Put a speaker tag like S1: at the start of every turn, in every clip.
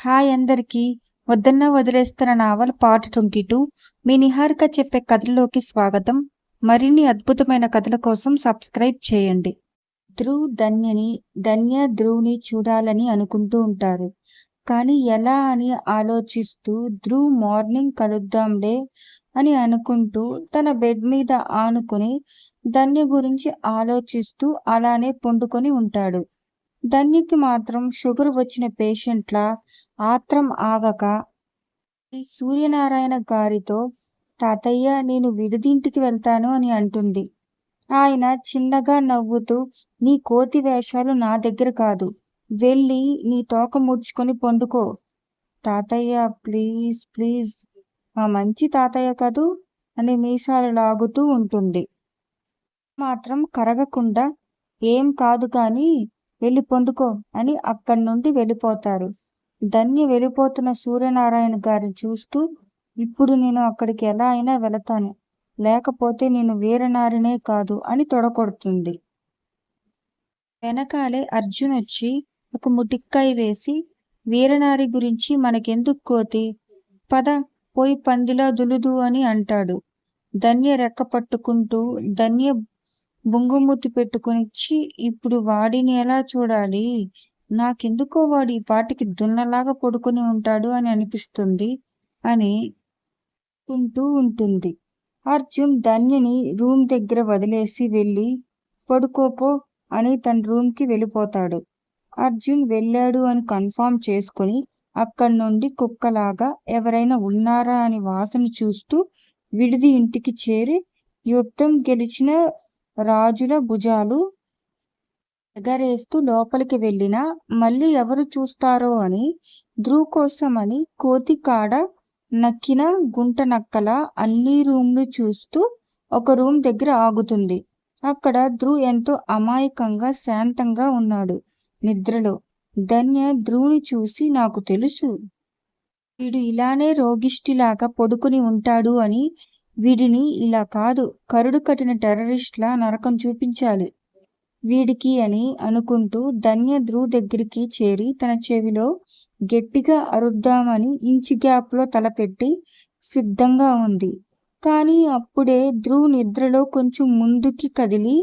S1: Hi అందరికీ. వద్దన్నా వదిలేస్తున్న నావల్ పార్ట్ ట్వంటీ టూ మీ నిహారిక చెప్పే కథల్లోకి స్వాగతం. మరిన్ని అద్భుతమైన కథల కోసం సబ్స్క్రైబ్ చేయండి. ధ్రువ్ ధన్యని ధన్య ధ్రువ్ని చూడాలని అనుకుంటూ ఉంటారు. కానీ ఎలా అని ఆలోచిస్తూ ధ్రువ్ మార్నింగ్ కలుద్దాంలే అని అనుకుంటూ తన బెడ్ మీద ఆనుకుని ధన్య గురించి ఆలోచిస్తూ అలానే పండుకొని ఉంటాడు. ధన్యకి మాత్రం షుగర్ వచ్చిన పేషెంట్ల ఆత్రం ఆగక సూర్యనారాయణ గారితో తాతయ్య నేను విడిదింటికి వెళ్తాను అని అంటుంది. ఆయన చిన్నగా నవ్వుతూ నీ కోతి వేషాలు నా దగ్గర కాదు. వెళ్ళి నీ తోక ముడుచుకొని పండుకో. తాతయ్య ప్లీజ్ ప్లీజ్. మా మంచి తాతయ్య కదూ అని మీసాలు లాగుతూ ఉంటుంది. మాత్రం కరగకుండా ఏం కాదు కానీ వెళ్ళి పండుకో అని అక్కడి నుండి వెళ్ళిపోతారు. ధన్య వెళ్ళిపోతున్న సూర్యనారాయణ గారిని చూస్తూ ఇప్పుడు నేను అక్కడికి ఎలా అయినా వెళతాను. లేకపోతే నేను వీరనారినే కాదు అని తొడకొడుతుంది వెనకాలే అర్జున్ వచ్చి ఒక ముటిక్కై వేసి వీరనారి గురించి మనకెందుకు కోతి? పద పోయి పందిలా దులుదు అని అంటాడు. ధన్య రెక్క పట్టుకుంటూ ధన్య బొంగుమూతి పెట్టుకునిచ్చి ఇప్పుడు వాడిని ఎలా చూడాలి? నాకెందుకో వాడు ఈ పాటికి దున్నలాగా పడుకొని ఉంటాడు అని అనిపిస్తుంది అని ఉంటూ ఉంటుంది. అర్జున్ ధన్యని రూమ్ దగ్గర వదిలేసి వెళ్ళి పడుకోపో అని తన రూమ్కి వెళ్ళిపోతాడు. అర్జున్ వెళ్ళాడు అని కన్ఫామ్ చేసుకుని అక్కడి నుండి కుక్కలాగా ఎవరైనా ఉన్నారా అని వాసన చూస్తూ విడిది ఇంటికి చేరి యుద్ధం గెలిచిన రాజుల భుజాలు ఎగరేస్తూ లోపలికి వెళ్ళినా మళ్ళీ ఎవరు చూస్తారో అని ధ్రువ్ కోసమని కోతి కాడ నక్కిన గుంట నక్కల అన్ని రూమ్లు చూస్తూ ఒక రూమ్ దగ్గర ఆగుతుంది. అక్కడ ధ్రువ్ ఎంతో అమాయకంగా శాంతంగా ఉన్నాడు. నిద్రలో ధన్య ధ్రువుని చూసి నాకు తెలుసు వీడు ఇలానే రోగిష్టిలాగా పడుకుని ఉంటాడు అని వీడిని ఇలా కాదు కరుడు కట్టిన టెర్రరిస్ట్లా నరకం చూపించాలి. వీడికి అని అనుకుంటూ ధన్య ధ్రువ్ దగ్గరికి చేరి తన చెవిలో గట్టిగా అరుద్దామని ఇంచి గ్యాప్లో తలపెట్టి సిద్ధంగా ఉంది. కానీ అప్పుడే ధ్రువ్ నిద్రలో కొంచెం ముందుకి కదిలి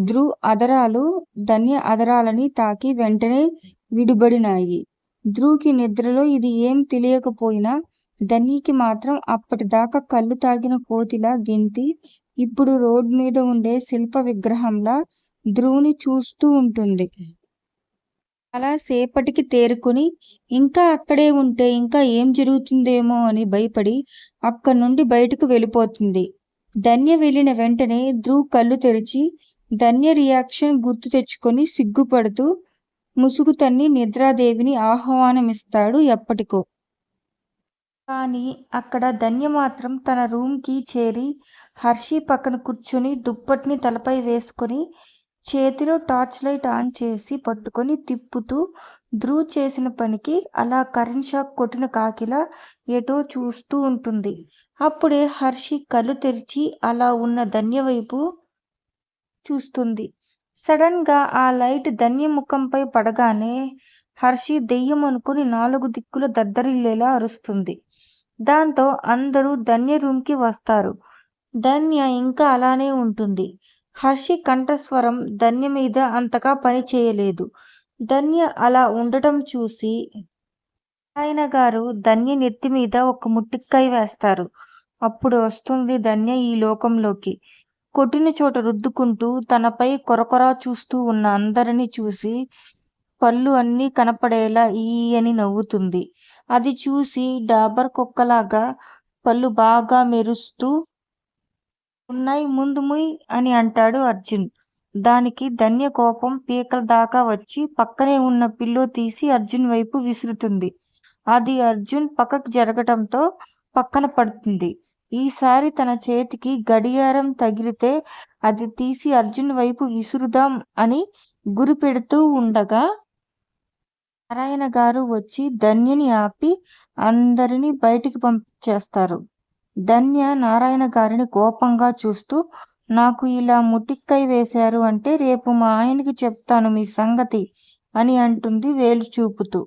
S1: ధ్రువ్ అదరాలు ధన్య అదరాలని తాకి వెంటనే విడిబడినాయి. ధ్రువ్కి నిద్రలో ఇది ఏం తెలియకపోయినా ధనికి మాత్రం అప్పటిదాకా కళ్ళు తాగిన కోతిలా గెంతి ఇప్పుడు రోడ్ మీద ఉండే శిల్ప విగ్రహంలా ధ్రువుని చూస్తూ ఉంటుంది. అలా సేపటికి తేరుకుని ఇంకా అక్కడే ఉంటే ఇంకా ఏం జరుగుతుందేమో అని భయపడి అక్కడి నుండి బయటకు వెళ్ళిపోతుంది. ధన్య వెళ్ళిన వెంటనే ధ్రువ్ కళ్ళు తెరిచి ధన్య రియాక్షన్ గుర్తు తెచ్చుకొని సిగ్గుపడుతూ ముసుగు తన్ని నిద్రాదేవిని ఆహ్వానమిస్తాడు ఎప్పటికో. కానీ అక్కడ ధన్య మాత్రం తన రూమ్కి చేరి హర్షి పక్కన కూర్చుని దుప్పటిని తలపై వేసుకొని చేతిలో టార్చ్ లైట్ ఆన్ చేసి పట్టుకొని తిప్పుతూ ధ్రువ్ చేసిన పనికి అలా కరెంట్ షాక్ కొట్టిన కాకిలా ఎటో చూస్తూ ఉంటుంది. అప్పుడే హర్షి కళ్ళు తెరిచి అలా ఉన్న ధన్య వైపు చూస్తుంది. సడన్గా ఆ లైట్ ధన్య ముఖంపై పడగానే హర్షి దెయ్యం అనుకుని నాలుగు దిక్కుల దద్దరిల్లేలా అరుస్తుంది. దాంతో అందరూ ధన్య రూమ్కి వస్తారు. ధన్య ఇంకా అలానే ఉంటుంది. హర్షి కంఠస్వరం ధన్య మీద అంతగా పని చేయలేదు. ధన్య అలా ఉండటం చూసి ఆయన గారు ధన్య నెత్తి మీద ఒక ముట్టిక్కాయ వేస్తారు. అప్పుడు వస్తుంది ధన్య ఈ లోకంలోకి. కొట్టిన చోట రుద్దుకుంటూ తనపై కొరకొర చూస్తూ ఉన్న అందరినీ చూసి పళ్ళు అన్నీ కనపడేలా ఈ అని నవ్వుతుంది. అది చూసి డాబర్ కుక్కలాగా పళ్ళు బాగా మెరుస్తూ ఉన్నాయి ముందు ముయ్ అని అంటాడు అర్జున్. దానికి ధన్య కోపం పీకల దాకా వచ్చి పక్కనే ఉన్న పిల్లో తీసి అర్జున్ వైపు విసురుతుంది. అది అర్జున్ పక్కకు జరగటంతో పక్కన పడుతుంది. ఈసారి తన చేతికి గడియారం తగిలితే అది తీసి అర్జున్ వైపు విసురుదాం అని గురి పెడుతూ ఉండగా నారాయణ గారు వచ్చి ధన్యని ఆపి అందరినీ బయటికి పంపించేస్తారు. ధన్య నారాయణ గారిని కోపంగా చూస్తూ నాకు ఇలా ముటిక్కై వేశారు అంటే రేపు మా ఆయనకి చెప్తాను మీ సంగతి అని అంటుంది వేలు చూపుతూ.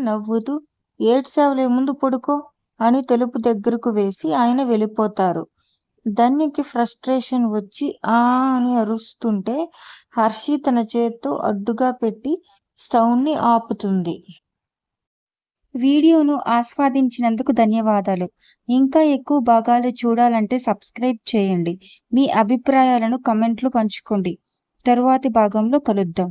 S1: నవ్వుతూ ఏడ్చావులే ముందు పడుకో అని తెలుపు దగ్గరకు వేసి ఆయన వెళ్ళిపోతారు. ధన్యకి ఫ్రస్ట్రేషన్ వచ్చి ఆ అని అరుస్తుంటే హర్షి తన చేత్తో అడ్డుగా పెట్టి సౌండ్ని ఆపుతుంది. వీడియోను ఆస్వాదించినందుకు ధన్యవాదాలు. ఇంకా ఎక్కువ భాగాలు చూడాలంటే సబ్స్క్రైబ్ చేయండి. మీ అభిప్రాయాలను కమెంట్లు పంచుకోండి. తరువాతి భాగంలో కలుద్దాం.